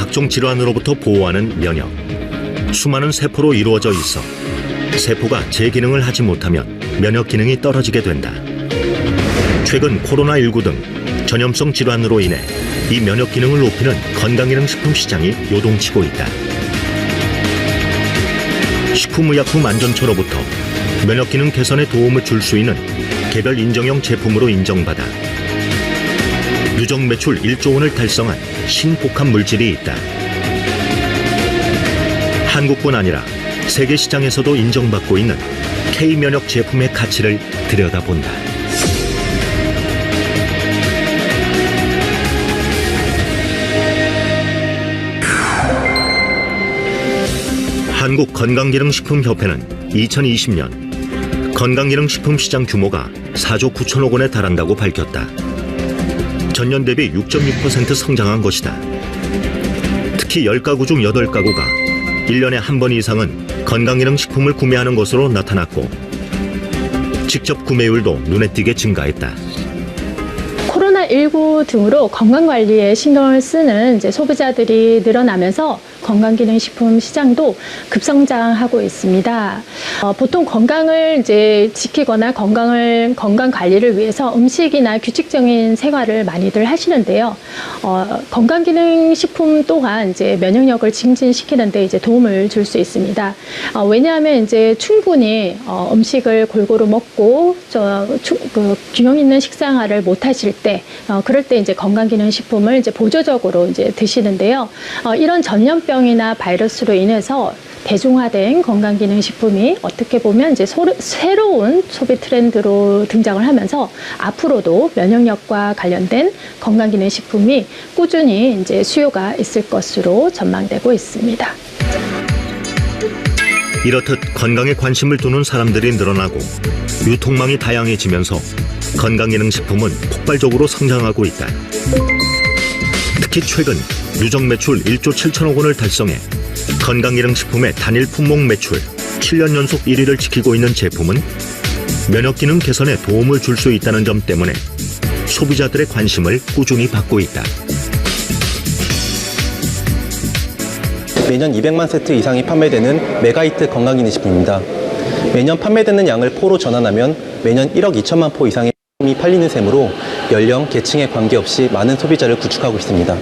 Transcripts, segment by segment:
각종 질환으로부터 보호하는 면역. 수많은 세포로 이루어져 있어 세포가 제 기능을 하지 못하면 면역 기능이 떨어지게 된다. 최근 코로나19 등 전염성 질환으로 인해 이 면역 기능을 높이는 건강기능 식품 시장이 요동치고 있다. 식품의약품 안전처로부터 면역 기능 개선에 도움을 줄 수 있는 개별 인정형 제품으로 인정받아 누적 매출 1조 원을 달성한 신복합 물질이 있다. 한국뿐 아니라 세계 시장에서도 인정받고 있는 K 면역 제품의 가치를 들여다본다. 한국 건강기능식품협회는 2020년 건강기능식품 시장 규모가 4조 9천억 원에 달한다고 밝혔다. 전년 대비 6.6% 성장한 것이다. 특히 10가구 중 8가구가 1년에 한 번 이상은 건강기능 식품을 구매하는 것으로 나타났고 직접 구매율도 눈에 띄게 증가했다. 코로나19 등으로 건강관리에 신경을 쓰는 소비자들이 늘어나면서 건강기능식품 시장도 급성장하고 있습니다. 어, 보통 건강을 이제 지키거나 건강을 건강 관리를 위해서 음식이나 규칙적인 생활을 많이들 하시는데요. 어, 건강기능식품 또한 이제 면역력을 증진시키는데 이제 도움을 줄 수 있습니다. 어, 왜냐하면 이제 충분히 어, 음식을 골고루 먹고 저 추- 그 균형 있는 식생활을 못 하실 때 어, 그럴 때 이제 건강기능식품을 이제 보조적으로 이제 드시는데요. 어, 이런 전염병 이나 바이러스로 인해서 대중화된 건강기능식품이 어떻게 보면 이제 소르- 새로운 소비 트렌드로 등장을 하면서 앞으로도 면역력과 관련된 건강기능식품이 꾸준히 이제 수요가 있을 것으로 전망되고 있습니다. 이렇듯 건강에 관심을 두는 사람들이 늘어나고 유통망이 다양해지면서 건강기능식품은 폭발적으로 성장하고 있다. 특히 최근 누적 매출 1조 7천억 원을 달성해 건강기능식품의 단일 품목 매출 7년 연속 1위를 지키고 있는 제품은 면역 기능 개선에 도움을 줄 수 있다는 점 때문에 소비자들의 관심을 꾸준히 받고 있다. 매년 200만 세트 이상이 판매되는 메가히트 건강기능식품입니다. 매년 판매되는 양을 포로 전환하면 매년 1억 2천만 포 이상의 이 팔리는 셈으로 연령, 계층에 관계없이 많은 소비자를 구축하고 있습니다.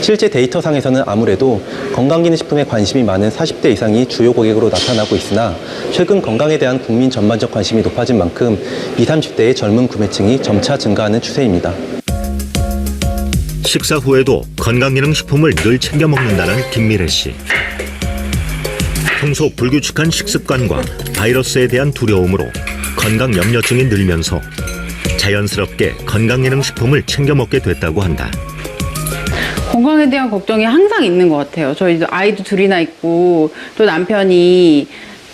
실제 데이터상에서는 아무래도 건강기능식품에 관심이 많은 40대 이상이 주요 고객으로 나타나고 있으나 최근 건강에 대한 국민 전반적 관심이 높아진 만큼 20, 30대의 젊은 구매층이 점차 증가하는 추세입니다. 식사 후에도 건강기능식품을 늘 챙겨 먹는다는 김미래 씨. 평소 불규칙한 식습관과 바이러스에 대한 두려움으로 건강 염려증이 늘면서 자연스럽게 건강기능식품을 챙겨 먹게 됐다고 한다. 건강에 대한 걱정이 항상 있는 것 같아요. 저희 아이도 둘이나 있고 또 남편이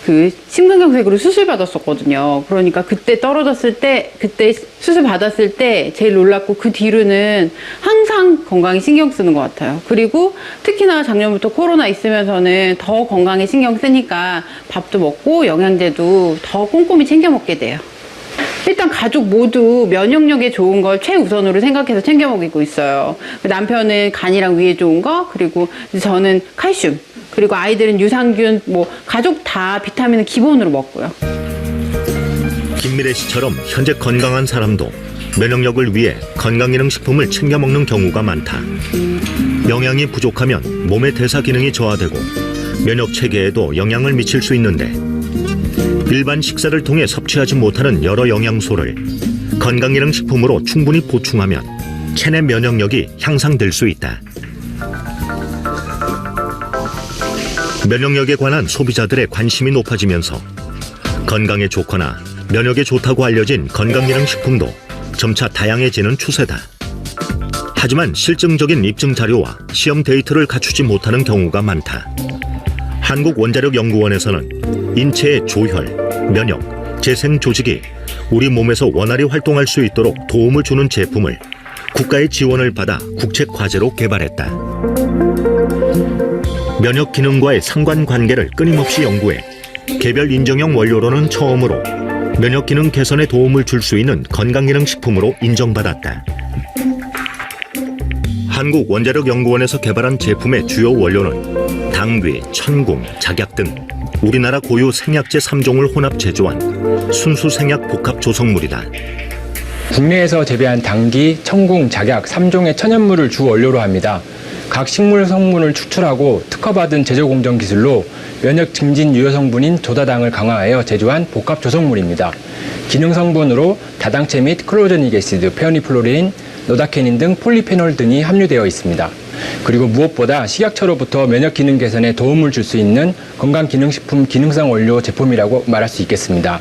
그 심근경색으로 수술 받았었거든요. 그러니까 그때 떨어졌을 때 그때 수술 받았을 때 제일 놀랐고 그 뒤로는 항상 건강에 신경 쓰는 것 같아요. 그리고 특히나 작년부터 코로나 있으면서는 더 건강에 신경 쓰니까 밥도 먹고 영양제도 더 꼼꼼히 챙겨 먹게 돼요. 일단 가족 모두 면역력에 좋은 걸 최우선으로 생각해서 챙겨 먹이고 있어요. 그 남편은 간이랑 위에 좋은 거, 그리고 저는 칼슘, 그리고 아이들은 유산균, 뭐 가족 다 비타민은 기본으로 먹고요. 김미래 씨처럼 현재 건강한 사람도 면역력을 위해 건강기능식품을 챙겨 먹는 경우가 많다. 영양이 부족하면 몸의 대사 기능이 저하되고 면역 체계에도 영향을 미칠 수 있는데 일반 식사를 통해 섭취하지 못하는 여러 영양소를 건강기능식품으로 충분히 보충하면 체내 면역력이 향상될 수 있다. 면역력에 관한 소비자들의 관심이 높아지면서 건강에 좋거나 면역에 좋다고 알려진 건강기능식품도 점차 다양해지는 추세다. 하지만 실증적인 입증 자료와 시험 데이터를 갖추지 못하는 경우가 많다. 한국원자력연구원에서는 인체의 조혈, 면역, 재생 조직이 우리 몸에서 원활히 활동할 수 있도록 도움을 주는 제품을 국가의 지원을 받아 국책 과제로 개발했다. 면역 기능과의 상관 관계를 끊임없이 연구해 개별 인정형 원료로는 처음으로 면역 기능 개선에 도움을 줄 수 있는 건강기능 식품으로 인정받았다. 한국원자력연구원에서 개발한 제품의 주요 원료는 당귀, 천궁, 작약 등 우리나라 고유 생약제 3종을 혼합 제조한 순수 생약 복합 조성물이다. 국내에서 재배한 당귀, 청궁, 작약 3종의 천연물을 주 원료로 합니다. 각 식물 성분을 추출하고 특허받은 제조 공정 기술로 면역 증진 유효 성분인 조다당을 강화하여 제조한 복합 조성물입니다. 기능 성분으로 다당체 및 클로제닉 애시드, 페어니플로린, 노다케닌 등 폴리페놀 등이 함유되어 있습니다. 그리고 무엇보다 식약처로부터 면역 기능 개선에 도움을 줄 수 있는 건강기능식품 기능성 원료 제품이라고 말할 수 있겠습니다.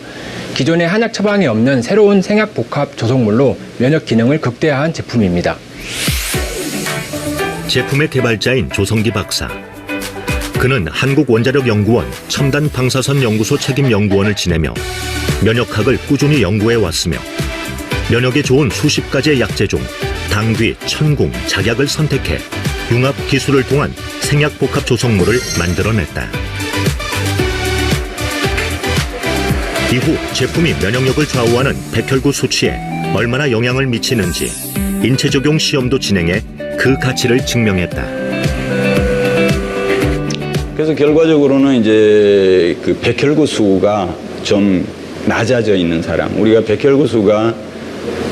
기존의 한약 처방이 없는 새로운 생약 복합 조성물로 면역 기능을 극대화한 제품입니다. 제품의 개발자인 조성기 박사. 그는 한국원자력연구원 첨단 방사선 연구소 책임 연구원을 지내며 면역학을 꾸준히 연구해 왔으며 면역에 좋은 수십 가지의 약재 중 당귀, 천궁, 작약을 선택해 융합 기술을 통한 생약 복합 조성물을 만들어냈다. 이후 제품이 면역력을 좌우하는 백혈구 수치에 얼마나 영향을 미치는지 인체 적용 시험도 진행해 그 가치를 증명했다. 그래서 결과적으로는 이제 그 백혈구 수가 좀 낮아져 있는 사람. 우리가 백혈구 수가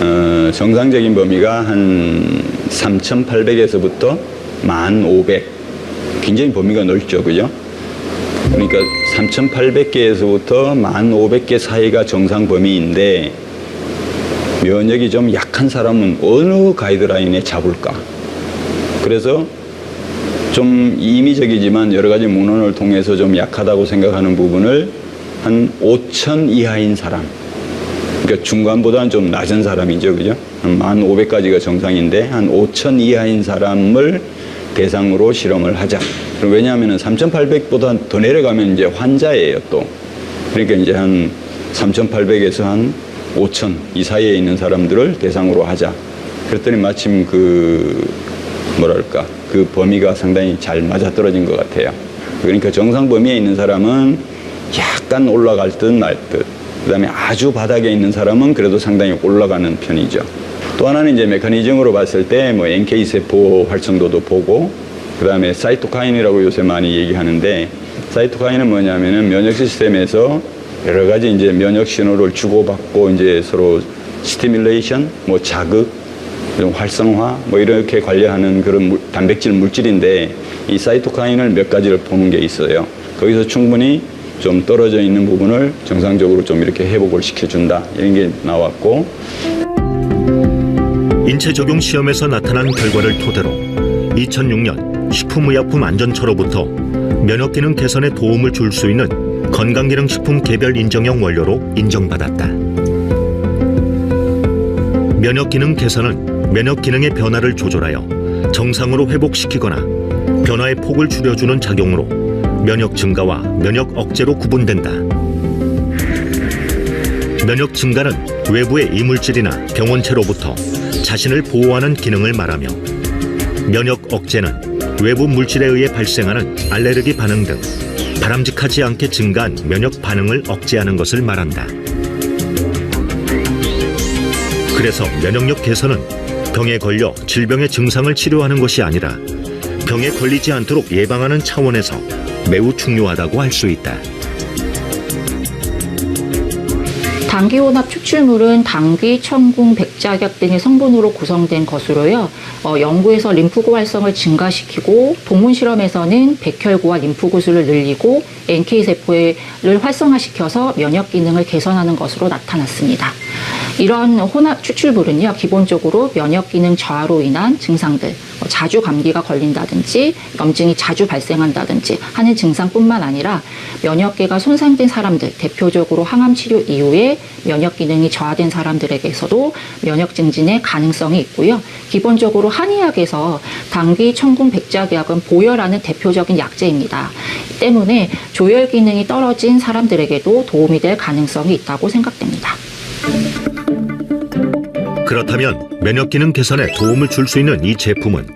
어, 정상적인 범위가 한 3,800에서부터 1,500. 굉장히 범위가 넓죠, 그죠? 그러니까 3,800개에서부터 1,500개 사이가 정상 범위인데 면역이 좀 약한 사람은 어느 가이드라인에 잡을까? 그래서 좀 임의적이지만 여러 가지 문헌을 통해서 좀 약하다고 생각하는 부분을 한 5천 이하인 사람. 그러니까 중간보다는 좀 낮은 사람이죠. 그죠? 한 1,500까지가 정상인데 한 5천 이하인 사람을 대상으로 실험을 하자. 그럼 왜냐하면 3,800보다 더 내려가면 이제 환자예요, 또. 그러니까 이제 한 3,800에서 한 5천 이 사이에 있는 사람들을 대상으로 하자. 그랬더니 마침 그 뭐랄까 그 범위가 상당히 잘 맞아떨어진 것 같아요. 그러니까 정상 범위에 있는 사람은 약간 올라갈 듯 말 듯. 그다음에 아주 바닥에 있는 사람은 그래도 상당히 올라가는 편이죠. 또 하나는 이제 메커니즘으로 봤을 때 뭐 NK 세포 활성도도 보고 그다음에 사이토카인이라고 요새 많이 얘기하는데 사이토카인은 뭐냐면은 면역 시스템에서 여러 가지 이제 면역 신호를 주고받고 이제 서로 스티뮬레이션, 뭐 자극, 좀 활성화 뭐 이렇게 관리하는 그런 물- 단백질 물질인데 이 사이토카인을 몇 가지를 보는 게 있어요. 거기서 충분히 좀 떨어져 있는 부분을 정상적으로 좀 이렇게 회복을 시켜준다 이런 게 나왔고 인체 적용 시험에서 나타난 결과를 토대로 2006년 식품의약품 안전처로부터 면역 기능 개선에 도움을 줄 수 있는 건강기능식품 개별 인정형 원료로 인정받았다. 면역 기능 개선은 면역 기능의 변화를 조절하여 정상으로 회복시키거나 변화의 폭을 줄여주는 작용으로 면역 증가와 면역 억제로 구분된다. 면역 증가는 외부의 이물질이나 병원체로부터 자신을 보호하는 기능을 말하며 면역 억제는 외부 물질에 의해 발생하는 알레르기 반응 등 바람직하지 않게 증가한 면역 반응을 억제하는 것을 말한다. 그래서 면역력 개선은 병에 걸려 질병의 증상을 치료하는 것이 아니라 병에 걸리지 않도록 예방하는 차원에서 매우 중요하다고 할 수 있다. 당귀혼합 추출물은 당귀, 천궁, 백작약 등의 성분으로 구성된 것으로요. 어, 연구에서 림프구 활성을 증가시키고 동물 실험에서는 백혈구와 림프구슬을 늘리고 NK 세포를 활성화시켜서 면역 기능을 개선하는 것으로 나타났습니다. 이런 혼합 추출물은요, 기본적으로 면역 기능 저하로 인한 증상들, 뭐 자주 감기가 걸린다든지 염증이 자주 발생한다든지 하는 증상뿐만 아니라 면역계가 손상된 사람들, 대표적으로 항암 치료 이후에 면역 기능이 저하된 사람들에게서도 면역 증진의 가능성이 있고요. 기본적으로 한의학에서 당귀, 천궁, 백작약은 보혈하는 대표적인 약재입니다. 때문에 조혈 기능이 떨어진 사람들에게도 도움이 될 가능성이 있다고 생각됩니다. 그렇다면 면역 기능 개선에 도움을 줄 수 있는 이 제품은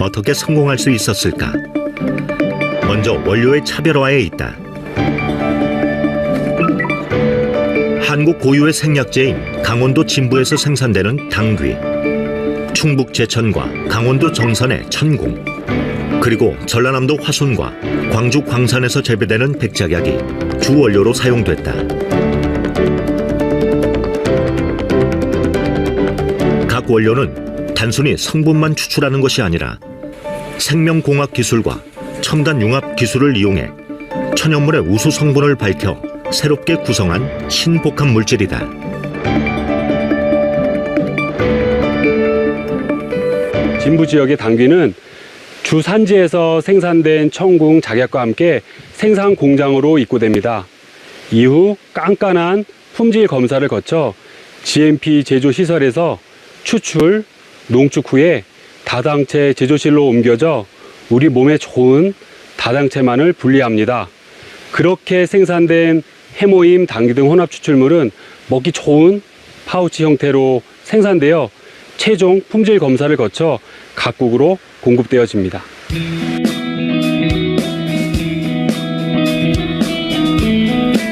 어떻게 성공할 수 있었을까? 먼저 원료의 차별화에 있다. 한국 고유의 생약제인 강원도 진부에서 생산되는 당귀. 충북 제천과 강원도 정선의 천궁 그리고 전라남도 화순과 광주 광산에서 재배되는 백작약이 주 원료로 사용됐다. 각 원료는 단순히 성분만 추출하는 것이 아니라 생명공학 기술과 첨단 융합 기술을 이용해 천연물의 우수 성분을 밝혀 새롭게 구성한 신복합 물질이다. 진부 지역의 당귀는 주 산지에서 생산된 청궁 작약과 함께 생산 공장으로 입고됩니다. 이후 깐깐한 품질 검사를 거쳐 GMP 제조 시설에서 추출, 농축 후에 다당체 제조실로 옮겨져 우리 몸에 좋은 다당체만을 분리합니다. 그렇게 생산된 해모임, 당귀 등 혼합 추출물은 먹기 좋은 파우치 형태로 생산되어 최종 품질 검사를 거쳐 각국으로 공급되어집니다.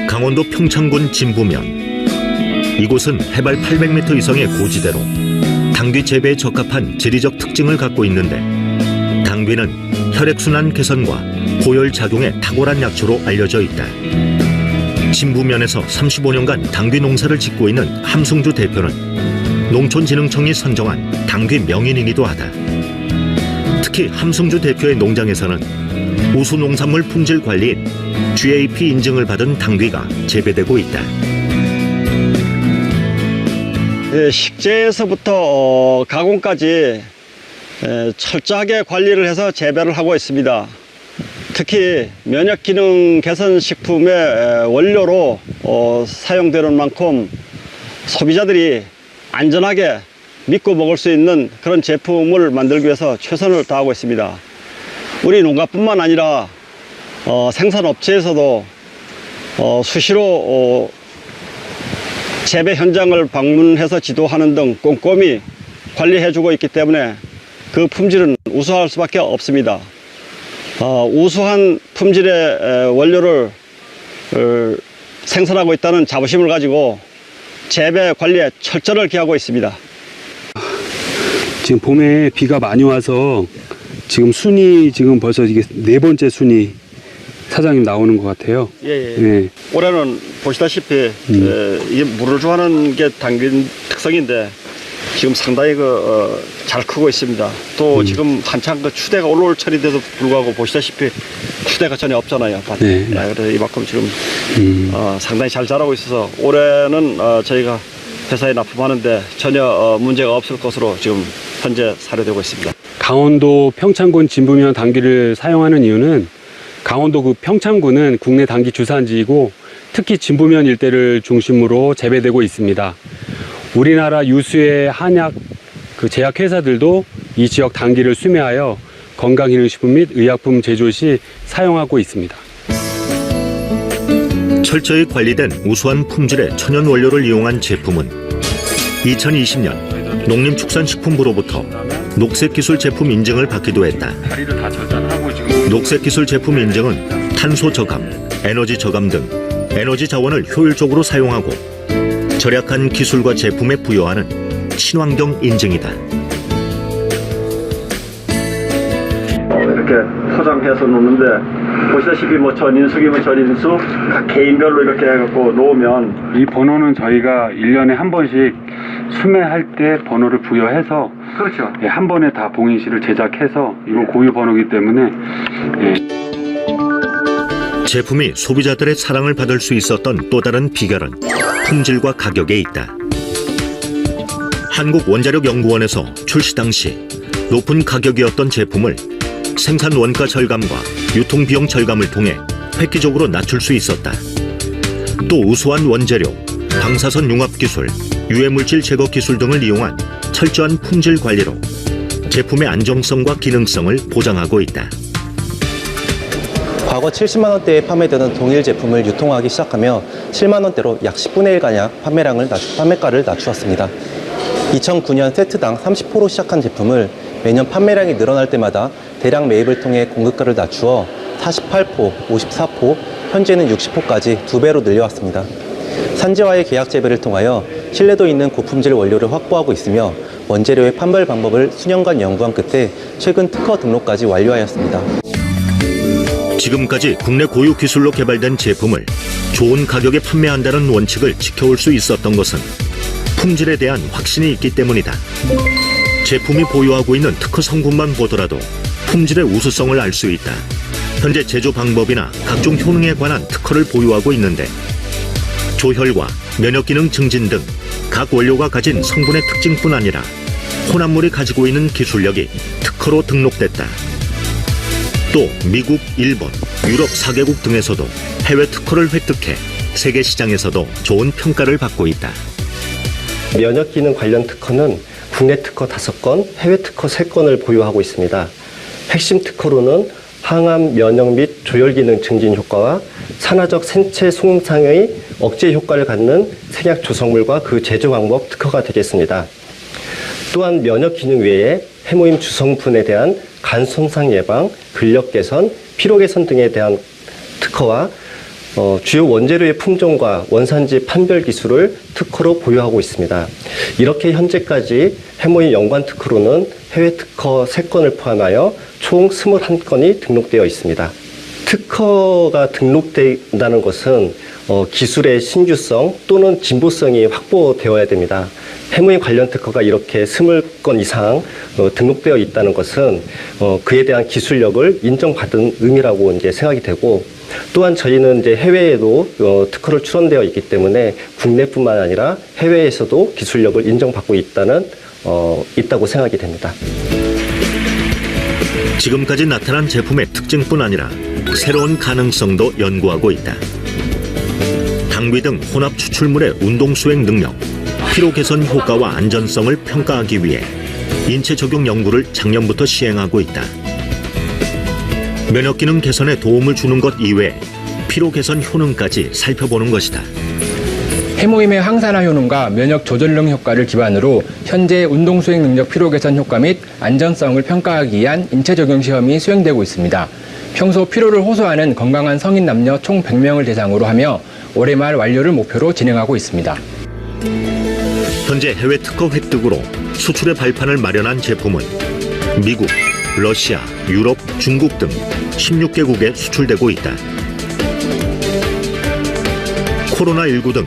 강원도 평창군 진부면 이곳은 해발 800m 이상의 고지대로 당귀 재배에 적합한 지리적 특징을 갖고 있는데 당귀는 혈액순환 개선과 고열 작용에 탁월한 약초로 알려져 있다. 진부면에서 35년간 당귀 농사를 짓고 있는 함승주 대표는 농촌진흥청이 선정한 당귀 명인이기도 하다. 특히 함승주 대표의 농장에서는 우수 농산물 품질 관리인 GAP 인증을 받은 당귀가 재배되고 있다. 예, 식재에서부터 어, 가공까지 에, 철저하게 관리를 해서 재배를 하고 있습니다. 특히 면역 기능 개선 식품의 에, 원료로 어, 사용되는 만큼 소비자들이 안전하게 믿고 먹을 수 있는 그런 제품을 만들기 위해서 최선을 다하고 있습니다. 우리 농가뿐만 아니라 어, 생산업체에서도 어, 수시로 어, 재배 현장을 방문해서 지도하는 등 꼼꼼히 관리해주고 있기 때문에 그 품질은 우수할 수밖에 없습니다. 어, 우수한 품질의 에, 원료를 어, 생산하고 있다는 자부심을 가지고 재배 관리에 철저를 기하고 있습니다. 지금 봄에 비가 많이 와서 지금 순이 지금 벌써 이게 네 번째 순이 사장님 나오는 것 같아요. 예, 예. 네. 올해는 보시다시피 에, 이게 물을 좋아하는 게 당근 특성인데 지금 상당히 그, 어, 잘 크고 있습니다. 또 지금 한창 그 추대가 올라올 철인데도 불구하고 보시다시피 추대가 전혀 없잖아요. 밭에. 네. 아, 그래서 이만큼 지금 음. 어, 상당히 잘 자라고 있어서 올해는 어, 저희가 회사에 납품하는데 전혀 어, 문제가 없을 것으로 지금 현재 사료되고 있습니다. 강원도 평창군 진부면 당귀를 사용하는 이유는 강원도 그 평창군은 국내 당귀 주산지이고 특히 진부면 일대를 중심으로 재배되고 있습니다. 우리나라 유수의 한약 그 제약 회사들도 이 지역 당귀를 수매하여 건강기능식품 및 의약품 제조 시 사용하고 있습니다. 철저히 관리된 우수한 품질의 천연 원료를 이용한 제품은 2020년 농림축산식품부로부터 녹색기술 제품 인증을 받기도 했다. 녹색기술 제품 인증은 탄소 저감, 에너지 저감 등 에너지 자원을 효율적으로 사용하고 절약한 기술과 제품에 부여하는 친환경 인증이다. 이렇게 포장해서 놓는데 보시다시피 뭐 전인수기면 전인수 각 개인별로 이렇게 해갖고 놓으면 이 번호는 저희가 1년에 한 번씩 수매할 때 번호를 부여해서 그렇죠. 예, 한 번에 다 봉인실을 제작해서 이건 고유 번호기 때문에 예, 제품이 소비자들의 사랑을 받을 수 있었던 또 다른 비결은 품질과 가격에 있다. 한국원자력연구원에서 출시 당시 높은 가격이었던 제품을 생산 원가 절감과 유통 비용 절감을 통해 획기적으로 낮출 수 있었다. 또 우수한 원재료, 방사선 융합 기술, 유해 물질 제거 기술 등을 이용한 철저한 품질 관리로 제품의 안정성과 기능성을 보장하고 있다. 과거 70만 원대에 판매되던 동일 제품을 유통하기 시작하며 7만 원대로 약 10분의 1가량 판매량을 낮, 판매가를 낮추었습니다. 2009년 세트당 30포로 시작한 제품을 매년 판매량이 늘어날 때마다 대량 매입을 통해 공급가를 낮추어 48포, 54포, 현재는 60포까지 두 배로 늘려왔습니다. 산지와의 계약 재배를 통하여 신뢰도 있는 고품질 원료를 확보하고 있으며 원재료의 판별 방법을 수년간 연구한 끝에 최근 특허 등록까지 완료하였습니다. 지금까지 국내 고유 기술로 개발된 제품을 좋은 가격에 판매한다는 원칙을 지켜올 수 있었던 것은 품질에 대한 확신이 있기 때문이다. 제품이 보유하고 있는 특허 성분만 보더라도 품질의 우수성을 알 수 있다. 현재 제조 방법이나 각종 효능에 관한 특허를 보유하고 있는데 조혈과 면역 기능 증진 등 각 원료가 가진 성분의 특징뿐 아니라 혼합물이 가지고 있는 기술력이 특허로 등록됐다. 또 미국, 일본, 유럽 4개국 등에서도 해외 특허를 획득해 세계 시장에서도 좋은 평가를 받고 있다. 면역 기능 관련 특허는 국내 특허 5건, 해외 특허 3건을 보유하고 있습니다. 핵심 특허로는 항암 면역 및 조혈 기능 증진 효과와 산화적 생체 손상의 억제 효과를 갖는 생약 조성물과 그 제조 방법 특허가 되겠습니다. 또한 면역 기능 외에 해모임 주성분에 대한 간 손상 예방, 근력 개선, 피로 개선 등에 대한 특허와 어, 주요 원재료의 품종과 원산지 판별 기술을 특허로 보유하고 있습니다. 이렇게 현재까지 해모임 연관 특허로는 해외 특허 3건을 포함하여 총 21건이 등록되어 있습니다. 특허가 등록된다는 것은 어, 기술의 신규성 또는 진보성이 확보되어야 됩니다. 해무인 관련 특허가 이렇게 20건 이상 어, 등록되어 있다는 것은 어, 그에 대한 기술력을 인정받은 의미라고 이제 생각이 되고 또한 저희는 이제 해외에도 어, 특허를 출원되어 있기 때문에 국내뿐만 아니라 해외에서도 기술력을 인정받고 있다는 어, 있다고 생각이 됩니다. 지금까지 나타난 제품의 특징뿐 아니라 새로운 가능성도 연구하고 있다. 당귀 등 혼합 추출물의 운동 수행 능력, 피로 개선 효과와 안전성을 평가하기 위해 인체 적용 연구를 작년부터 시행하고 있다. 면역 기능 개선에 도움을 주는 것 이외에 피로 개선 효능까지 살펴보는 것이다. 해모임의 항산화 효능과 면역 조절능 효과를 기반으로 현재 운동 수행 능력 피로 개선 효과 및 안전성을 평가하기 위한 인체 적용 시험이 수행되고 있습니다. 평소 피로를 호소하는 건강한 성인 남녀 총 100명을 대상으로 하며 올해 말 완료를 목표로 진행하고 있습니다. 현재 해외 특허 획득으로 수출의 발판을 마련한 제품은 미국, 러시아, 유럽, 중국 등 16개국에 수출되고 있다. 코로나19 등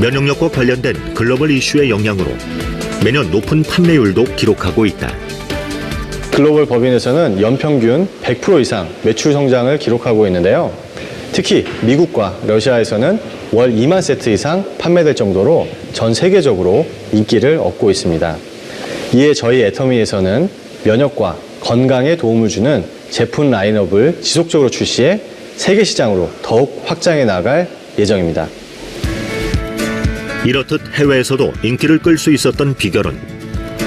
면역력과 관련된 글로벌 이슈의 영향으로 매년 높은 판매율도 기록하고 있다. 글로벌 법인에서는 연평균 100% 이상 매출 성장을 기록하고 있는데요. 특히 미국과 러시아에서는 월 2만 세트 이상 판매될 정도로 전 세계적으로 인기를 얻고 있습니다. 이에 저희 애터미에서는 면역과 건강에 도움을 주는 제품 라인업을 지속적으로 출시해 세계 시장으로 더욱 확장해 나갈 예정입니다. 이렇듯 해외에서도 인기를 끌 수 있었던 비결은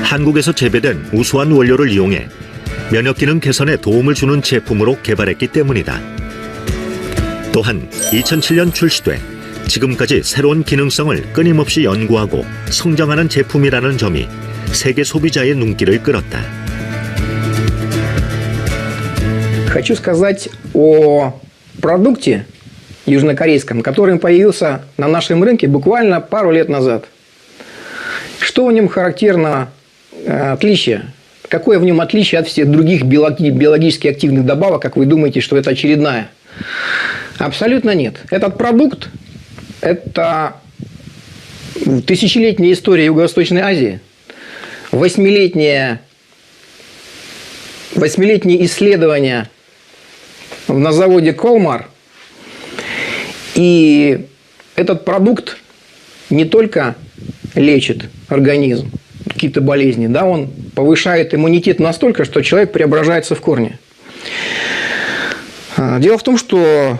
한국에서 재배된 우수한 원료를 이용해 면역 기능 개선에 도움을 주는 제품으로 개발했기 때문이다. 또한 2007년 출시돼 지금까지 새로운 기능성을 끊임없이 연구하고 성장하는 제품이라는 점이 세계 소비자의 눈길을 끌었다. Хочу сказать о продукте южнокорейском, который появился на нашем рынке буквально пару лет назад. Что в нем характерно э, отличие? Какое в нем отличие от всех других биологи- биологически активных добавок, как вы думаете, что это очередная? Абсолютно нет. Этот продукт – это тысячелетняя история Юго-Восточной Азии, восьмилетнее, восьмилетние исследования на заводе Колмар. И этот продукт не только лечит организм, какие-то болезни, да, он повышает иммунитет настолько, что человек преображается в корне. А, Дело в том, что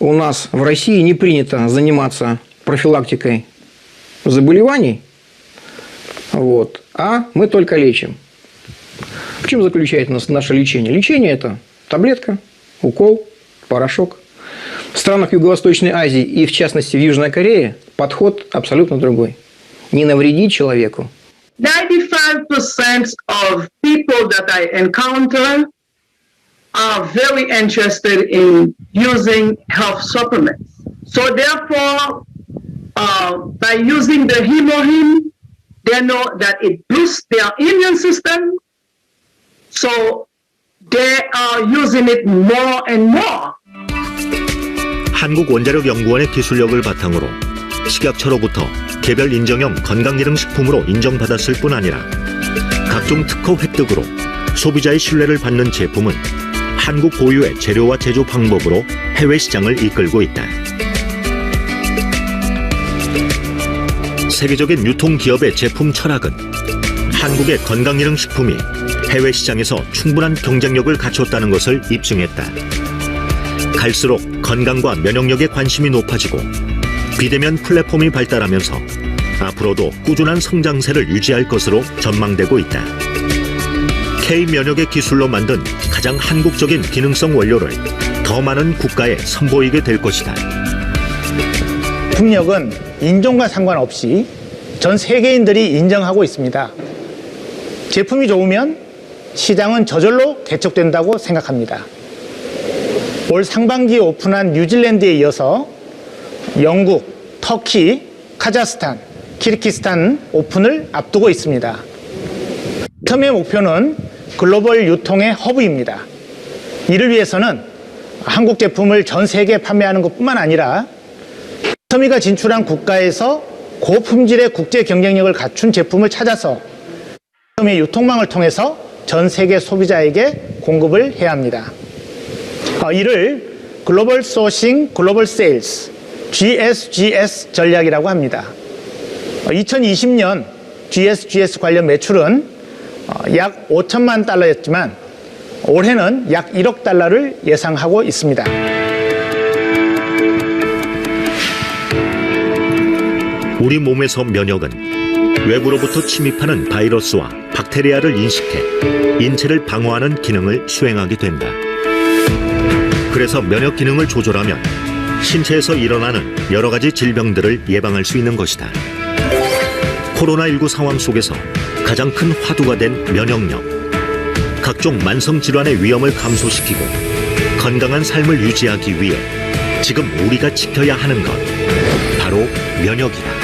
у нас в России не принято заниматься профилактикой заболеваний, вот, а мы только лечим. В чем заключается нас- наше лечение? Лечение – это таблетка, укол, порошок. В странах Юго-Восточной Азии и, в частности, в Южной Корее подход абсолютно другой. Не навредить человеку, 95% of people that I encounter are very interested in using health supplements. So therefore, uh, by using the hemohim, they know that it boosts their immune system. So they are using it more and more. 한국원자력연구원의 기술력을 바탕으로 식약처로부터 개별 인정형 건강기능식품으로 인정받았을 뿐 아니라 각종 특허 획득으로 소비자의 신뢰를 받는 제품은 한국 고유의 재료와 제조 방법으로 해외 시장을 이끌고 있다. 세계적인 유통 기업의 제품 철학은 한국의 건강기능식품이 해외 시장에서 충분한 경쟁력을 갖췄다는 것을 입증했다. 갈수록 건강과 면역력에 관심이 높아지고 비대면 플랫폼이 발달하면서 앞으로도 꾸준한 성장세를 유지할 것으로 전망되고 있다. K 면역의 기술로 만든 가장 한국적인 기능성 원료를 더 많은 국가에 선보이게 될 것이다. 풍력은 인종과 상관없이 전 세계인들이 인정하고 있습니다. 제품이 좋으면 시장은 저절로 개척된다고 생각합니다. 올 상반기에 오픈한 뉴질랜드에 이어서 영국, 터키, 카자흐스탄, 키르기스탄 오픈을 앞두고 있습니다. 텀의 목표는 글로벌 유통의 허브입니다. 이를 위해서는 한국 제품을 전 세계에 판매하는 것뿐만 아니라 터미가 진출한 국가에서 고품질의 국제 경쟁력을 갖춘 제품을 찾아서 터미 유통망을 통해서 전 세계 소비자에게 공급을 해야 합니다. 어, 이를 글로벌 소싱, 글로벌 세일스, GSGS 전략이라고 합니다. 2020년 GSGS 관련 매출은 어, 약 5천만 달러였지만 올해는 약 1억 달러를 예상하고 있습니다. 우리 몸에서 면역은 외부로부터 침입하는 바이러스와 박테리아를 인식해 인체를 방어하는 기능을 수행하게 된다. 그래서 면역 기능을 조절하면 신체에서 일어나는 여러 가지 질병들을 예방할 수 있는 것이다. 코로나19 상황 속에서 가장 큰 화두가 된 면역력. 각종 만성 질환의 위험을 감소시키고 건강한 삶을 유지하기 위해 지금 우리가 지켜야 하는 것 바로 면역이다.